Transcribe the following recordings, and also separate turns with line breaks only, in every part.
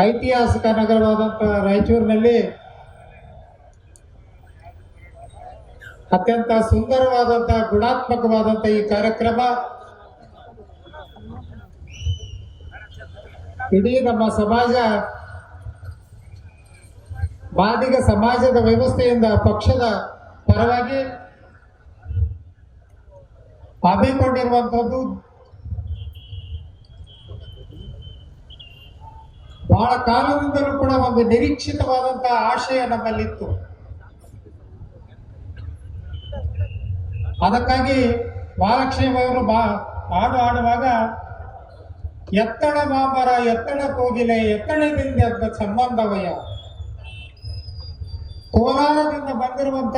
ಐತಿಹಾಸಿಕ ನಗರವಾದಂತಹ ರಾಯಚೂರಿನಲ್ಲಿ ಅತ್ಯಂತ ಸುಂದರವಾದಂತಹ ಗುಣಾತ್ಮಕವಾದಂತಹ ಈ ಕಾರ್ಯಕ್ರಮ. ಇಡೀ ನಮ್ಮ ಸಮಾಜ, ಮಾದಿಗ ಸಮಾಜದ ವ್ಯವಸ್ಥೆಯಿಂದ ಪಕ್ಷದ ಪರವಾಗಿ ಹಮ್ಮಿಕೊಂಡಿರುವಂಥದ್ದು ಬಹಳ ಕಾಲದಿಂದಲೂ ಕೂಡ ಒಂದು ನಿರೀಕ್ಷಿತವಾದಂತಹ ಆಶಯ ನಮ್ಮಲ್ಲಿತ್ತು. ಅದಕ್ಕಾಗಿ ಬಾಲಕ್ಷೇಮ ಅವರು ಬಾ, ಹಾಡು ಹಾಡುವಾಗ ಎತ್ತಡ ಮಾಮರ ಎತ್ತಡ ಕೋಗಿಲೆ ಎತ್ತಡದಿಂದ ಸಂಬಂಧವಯ್ಯ. ಕೋಲಾರದಿಂದ ಬಂದಿರುವಂತ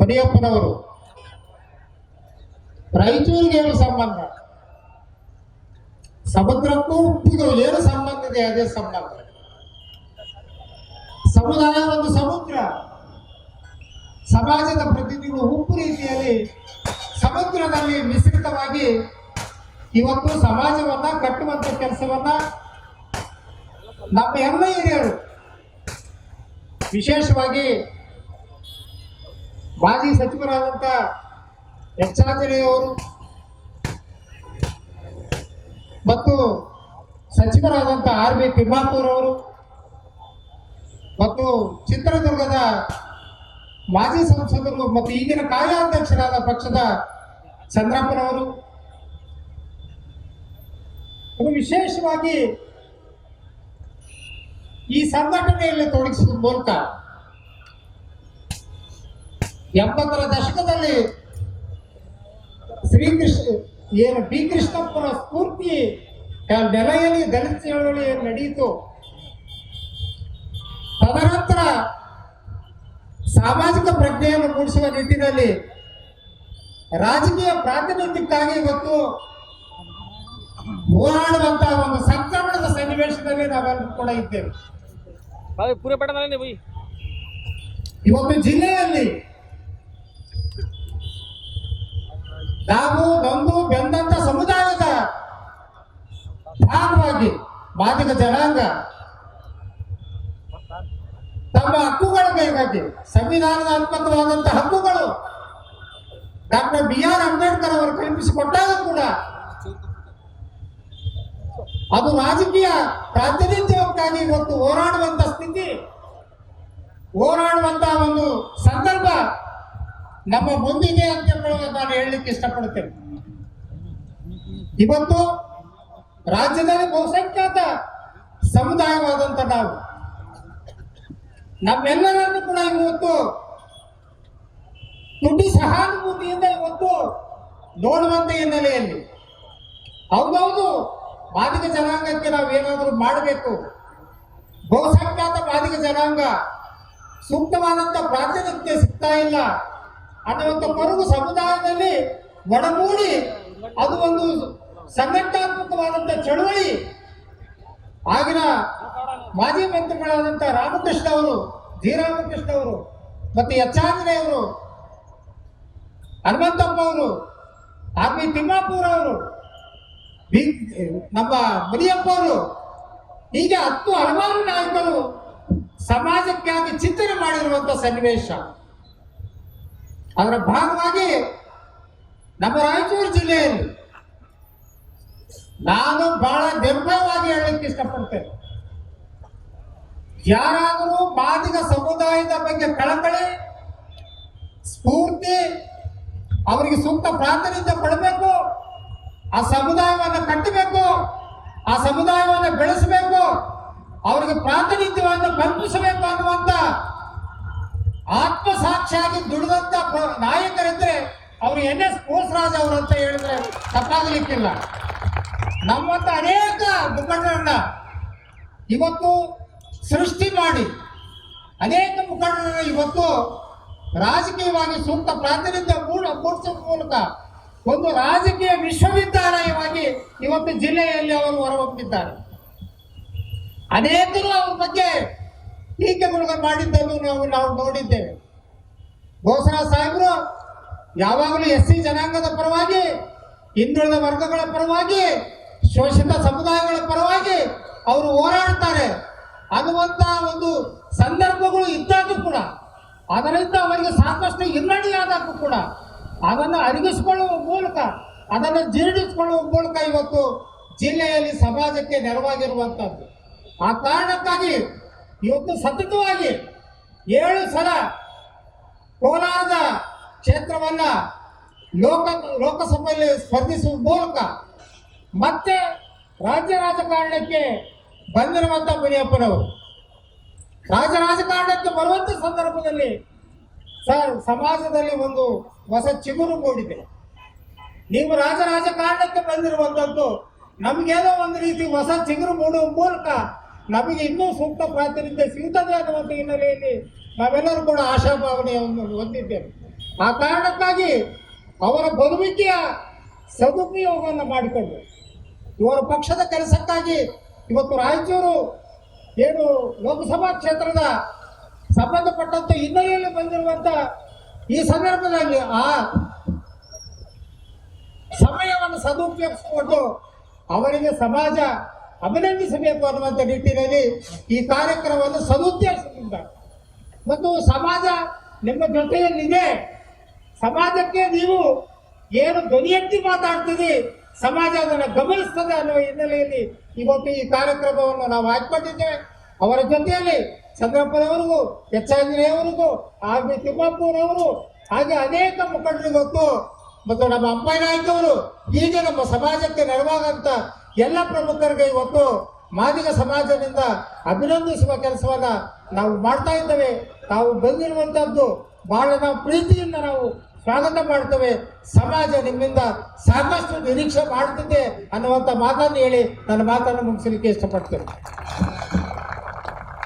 ಮರಿಯಪ್ಪನವರು ರಾಯಚೂರಿಗೆ ಸಂಬಂಧ? ಸಮುದ್ರಕ್ಕೂ ಉಪ್ಪಿಗೂ ಏನು ಸಂಬಂಧ ಇದೆ? ಅದೇ ಸಂಬಂಧ. ಸಮುದಾಯ ಒಂದು ಸಮುದ್ರ. ಸಮಾಜದ ಪ್ರತಿನಿಧಿಗಳು ಉಪ್ಪು ರೀತಿಯಲ್ಲಿ ಸಮುದ್ರದಲ್ಲಿ ಮಿಶ್ರಿತವಾಗಿ ಇವತ್ತು ಸಮಾಜವನ್ನ ಕಟ್ಟುವಂತ ಕೆಲಸವನ್ನ ನಮ್ಮ ಎಲ್ಲ ಹಿರಿಯರು ವಿಶೇಷವಾಗಿ ಮಾಜಿ ಸಚಿವರಾದಂಥ ಎಚ್ಚಾಂಜನೇಯವರು ಮತ್ತು ಸಚಿವರಾದಂಥ ಆರ್ ಬಿ ತಿಮ್ಮಾಪುರ್ ಅವರು ಮತ್ತು ಚಿತ್ರದುರ್ಗದ ಮಾಜಿ ಸಂಸದರು ಮತ್ತು ಈಗಿನ ಕಾರ್ಯಾಧ್ಯಕ್ಷರಾದ ಪಕ್ಷದ ಚಂದ್ರಪ್ಪನವರು. ಅದು ವಿಶೇಷವಾಗಿ ಈ ಸಂಘಟನೆಯಲ್ಲಿ ತೊಡಗಿಸುವ ಮೂಲಕ ಎಂಬತ್ತರ ದಶಕದಲ್ಲಿ ಶ್ರೀಕೃಷ್ಣ ಏನು ಬಿ ಕೃಷ್ಣಪ್ಪನ ಸ್ಫೂರ್ತಿ ನೆಲೆಯಲ್ಲಿ ದಲಿತ ಚಳವಳಿ ನಡೆಯಿತು ತದನಂತರ ಸಾಮಾಜಿಕ ಪ್ರಜ್ಞೆಯನ್ನು ಮೂಡಿಸುವ ನಿಟ್ಟಿನಲ್ಲಿ ರಾಜಕೀಯ ಪ್ರಾತಿನಿಧ್ಯಕ್ಕಾಗಿ ಇವತ್ತು ಹೋರಾಡುವಂತಹ ಒಂದು ಸಂಕ್ರಮಣದ ಸನ್ನಿವೇಶದಲ್ಲಿ ನಾವೆಲ್ಲರೂ ಕೂಡ ಇದ್ದೇವೆ. ಇವತ್ತು ಜಿಲ್ಲೆಯಲ್ಲಿ ನಾವು ನಮ್ಮ ಭಾಗವಾಗಿ ಮಾದಿಗ ಜನಾಂಗ. ತಮ್ಮ ಹಕ್ಕುಗಳ ಸಂವಿಧಾನದ ಸಂವಿಧಾನದಾತ್ಮಕವಾದಂಥ ಹಕ್ಕುಗಳು. ಡಾಕ್ಟರ್ ಬಿ ಆರ್ ಅಂಬೇಡ್ಕರ್ ಅವರು ಕಲ್ಪಿಸಿಕೊಟ್ಟಾಗ ಕೂಡ ಅದು ರಾಜಕೀಯ ಪ್ರಾತಿನಿಧ್ಯವಕ್ಕಾಗಿ ಇವತ್ತು ಹೋರಾಡುವಂತ ಸ್ಥಿತಿ ಹೋರಾಡುವಂತ ಒಂದು ಸಂದರ್ಭ ನಮ್ಮ ಮುಂದಿದೆ ಅಂತ ನಾನು ಹೇಳಲಿಕ್ಕೆ ಇಷ್ಟಪಡುತ್ತೇನೆ. ಇವತ್ತು ರಾಜ್ಯದಲ್ಲಿ ಬಹುಸಂಖ್ಯಾತ ಸಮುದಾಯವಾದಂತ ನಾವು. ನಮ್ಮೆಲ್ಲರನ್ನು ಕೂಡ ಇವತ್ತು ತುಟಿ ಸಹಾನುಭೂತಿಯಿಂದ ಇವತ್ತು ನೋಡುವಂತ ಹಿನ್ನೆಲೆಯಲ್ಲಿ. ಹೌದೌದು, ಮಾದಿಗ ಜನಾಂಗಕ್ಕೆ ನಾವು ಏನಾದರೂ ಮಾಡಬೇಕು. ಬಹುಸಂಖ್ಯಾತ ಬಾಧಿಕ ಜನಾಂಗ ಸೂಕ್ತವಾದಂತ ಪ್ರಾತಿನಿಧ್ಯ ಸಿಗ್ತಾ ಇಲ್ಲ. ಅನ್ನುವಂಥ ಕೊರಗು ಸಮುದಾಯದಲ್ಲಿ ಒಡಗೂಡಿ ಅದು ಒಂದು ಸಂಘಟನಾತ್ಮಕವಾದಂಥ ಚಳುವಳಿ, ಆಗಿನ ಮಾಜಿ ಮಂತ್ರಿಗಳಾದಂಥ ರಾಮಕೃಷ್ಣ ಅವರು, ಜಿ. ರಾಮಕೃಷ್ಣ ಅವರು, ಮತ್ತು ಆಂಜನೇಯವರು ಹನುಮಂತಪ್ಪ ಅವರು ಆರ್ ಬಿ ತಿಮ್ಮಾಪುರ ಅವರು ನಮ್ಮ ಮುನಿಯಪ್ಪ ಅವರು, ಹೀಗೆ ಹತ್ತು ಹಲವಾರು ನಾಯಕರು ಸಮಾಜಕ್ಕಾಗಿ ಚಿಂತನೆ ಮಾಡಿರುವಂತ ಸನ್ನಿವೇಶ. ಅದರ ಭಾಗವಾಗಿ ನಮ್ಮ ರಾಯಚೂರು ಜಿಲ್ಲೆಯಲ್ಲಿ ನಾನು ಬಹಳ ನಿರ್ಭಯವಾಗಿ ಹೇಳಲಿಕ್ಕೆ ಇಷ್ಟಪಡ್ತೇನೆ. ಯಾರಾದರೂ ಮಾದಿಗ ಸಮುದಾಯದ ಬಗ್ಗೆ ಕಳಕಳಿ, ಸ್ಫೂರ್ತಿ, ಅವರಿಗೆ ಸೂಕ್ತ ಪ್ರಾತಿನಿಧ್ಯ ಕೊಡಬೇಕು, ಆ ಸಮುದಾಯವನ್ನು ಕಟ್ಟಬೇಕು, ಆ ಸಮುದಾಯವನ್ನು ಬೆಳೆಸಬೇಕು, ಅವರಿಗೆ ಪ್ರಾತಿನಿಧ್ಯವನ್ನು ಕಲ್ಪಿಸಬೇಕು ಅನ್ನುವಂತ ಆತ್ಮಸಾಕ್ಷಿಯಾಗಿ ದುಡಿದಂತ ನಾಯಕರಿದ್ರೆ ಅವರು ಎನ್ ಎಸ್ ಬೋಸರಾಜ್ ಅವರು ಅಂತ ಹೇಳಿದ್ರೆ ತಪ್ಪಾಗಲಿಕ್ಕಿಲ್ಲ. ನಮ್ಮಂತ ಅನೇಕ ಮುಖಂಡರನ್ನ ಇವತ್ತು ಸೃಷ್ಟಿ ಮಾಡಿ, ಅನೇಕ ಮುಖಂಡರನ್ನ ಇವತ್ತು ರಾಜಕೀಯವಾಗಿ ಸೂಕ್ತ ಪ್ರಾತಿನಿಧ್ಯ ಮೂಲ ಮೂಡಿಸುವ ಮೂಲಕ ಒಂದು ರಾಜಕೀಯ ವಿಶ್ವವಿದ್ಯಾಲಯವಾಗಿ ಇವತ್ತು ಜಿಲ್ಲೆಯಲ್ಲಿ ಅವರು ಹೊರಹೊಮ್ಮಿದ್ದಾರೆ. ಅನೇಕರು ಅವ್ರ ಬಗ್ಗೆ ಟೀಕೆಗಳು ಮಾಡಿದ್ದನ್ನು ನಾವು ನಾವು ನೋಡಿದ್ದೇವೆ. ಬೋಸರ ಸಾಹೇಬರು ಯಾವಾಗಲೂ ಎಸ್ ಸಿ ಜನಾಂಗದ ಪರವಾಗಿ, ಹಿಂದುಳಿದ ವರ್ಗಗಳ ಪರವಾಗಿ ಶೋಷಿತ ಸಮುದಾಯಗಳ ಪರವಾಗಿ ಅವರು ಹೋರಾಡ್ತಾರೆ ಅನ್ನುವಂಥ ಒಂದು ಸಂದರ್ಭಗಳು ಇದ್ದಾಗೂ ಕೂಡ. ಅದರಿಂದ ಅವರಿಗೆ ಸಾಕಷ್ಟು ಹಿನ್ನಡೆಯಾದಾಗೂ ಕೂಡ. ಅದನ್ನು ಅರಿಗಿಸಿಕೊಳ್ಳುವ ಮೂಲಕ, ಅದನ್ನು ಜೀರ್ಣಿಸಿಕೊಳ್ಳುವ ಮೂಲಕ ಇವತ್ತು ಜಿಲ್ಲೆಯಲ್ಲಿ ಸಮಾಜಕ್ಕೆ ನೆರವಾಗಿರುವಂಥದ್ದು ಆ ಕಾರಣಕ್ಕಾಗಿ ಇವತ್ತು ಸತತವಾಗಿ ಏಳು ಸಲ ಕೋಲಾರದ ಕ್ಷೇತ್ರವನ್ನ ಲೋಕ, ಲೋಕಸಭೆಯಲ್ಲಿ ಸ್ಪರ್ಧಿಸುವ ಮೂಲಕ ಮತ್ತೆ ರಾಜ್ಯ ರಾಜಕಾರಣಕ್ಕೆ ಬಂದಿರುವಂಥ ಮುನಿಯಪ್ಪನವರು. ರಾಜ್ಯ ರಾಜಕಾರಣಕ್ಕೆ ಬರುವಂಥ ಸಂದರ್ಭದಲ್ಲಿ ಸರ್, ಸಮಾಜದಲ್ಲಿ ಒಂದು ಹೊಸ ಚಿಗುರು ಮೂಡಿದೆ. ನೀವು ರಾಜ ರಾಜಕಾರಣಕ್ಕೆ ಬಂದಿರುವಂಥದ್ದು ನಮಗೇನೋ ಒಂದು ರೀತಿ ಹೊಸ ಚಿಗುರು ಮೂಡುವ ಮೂಲಕ ನಮಗೆ ಇನ್ನೂ ಸೂಕ್ತ ಪ್ರಾತಿನಿಧ್ಯ ಸಿಗುತ್ತದೆ ಅನ್ನುವಂಥ ಹಿನ್ನೆಲೆಯಲ್ಲಿ ನಾವೆಲ್ಲರೂ ಕೂಡ ಆಶಾಭಾವನೆಯನ್ನು ಹೊಂದಿದ್ದೇವೆ. ಆ ಕಾರಣಕ್ಕಾಗಿ ಅವರ ಬದುಕಿಯ ಸದುಪಯೋಗವನ್ನು ಮಾಡಿಕೊಂಡು ಇವರ ಪಕ್ಷದ ಕೆಲಸಕ್ಕಾಗಿ ಇವತ್ತು ರಾಯಚೂರು ಏನು ಲೋಕಸಭಾ ಕ್ಷೇತ್ರದ ಸಂಬಂಧಪಟ್ಟಂತ ಹಿನ್ನೆಲೆಯಲ್ಲಿ ಬಂದಿರುವಂತ ಈ ಸಂದರ್ಭದಲ್ಲಿ ಆ ಸಮಯವನ್ನು ಸದುಪಯೋಗಿಸಿಕೊಂಡು ಅವರಿಗೆ ಸಮಾಜ ಅಭಿನಂದಿಸಬೇಕು ಅನ್ನುವಂಥ ನಿಟ್ಟಿನಲ್ಲಿ ಈ ಕಾರ್ಯಕ್ರಮವನ್ನು ಸದುದ್ದೇಶದಿಂದ ಮತ್ತು ಸಮಾಜ ನಿಮ್ಮ ಜೊತೆಯಲ್ಲಿದೆ. ಸಮಾಜಕ್ಕೆ ನೀವು ಏನು ಧ್ವನಿ ಎತ್ತಿ ಮಾತಾಡ್ತೀರಿ? ಸಮಾಜ ಅದನ್ನು ಗಮನಿಸ್ತದೆ ಅನ್ನುವ ಹಿನ್ನೆಲೆಯಲ್ಲಿ ಇವತ್ತು ಈ ಕಾರ್ಯಕ್ರಮವನ್ನು ನಾವು ಹಾಕಿಕೊಂಡಿದ್ದೇವೆ. ಅವರ ಜೊತೆಯಲ್ಲಿ ಚಂದ್ರಪ್ಪನವರಿಗೂ ಎಚ್ ಆಂಜನೇಯವರಿಗೂ ಬಿ ತಿಮ್ಮಪ್ಪನವರು, ಹಾಗೆ ಅನೇಕ ಮುಖಂಡರು ಇವತ್ತು ಮತ್ತು ನಮ್ಮ ಅಪ್ಪನಾಯ್ಕವರು ಈಗ ಹೀಗೆ ನಮ್ಮ ಸಮಾಜಕ್ಕೆ ನೆರವಾಗಂತ ಎಲ್ಲ ಪ್ರಮುಖರಿಗೆ ಇವತ್ತು ಮಾದಿಗ ಸಮಾಜದಿಂದ ಅಭಿನಂದಿಸುವ ಕೆಲಸವನ್ನ ನಾವು ಮಾಡ್ತಾ ಇದ್ದೇವೆ. ನಾವು ಬಂದಿರುವಂತಹದ್ದು ಬಹಳ ನಾವು ಪ್ರೀತಿಯಿಂದ ನಾವು ಸ್ವಾಗತ ಮಾಡ್ತೇವೆ ಸಮಾಜ ನಿಮ್ಮಿಂದ ಸಾಕಷ್ಟು ನಿರೀಕ್ಷೆ ಮಾಡುತ್ತಿದೆ ಅನ್ನುವಂಥ ಮಾತನ್ನು ಹೇಳಿ ನನ್ನ ಮಾತನ್ನು ಮುಗಿಸಲಿಕ್ಕೆ ಇಷ್ಟಪಡ್ತೇನೆ.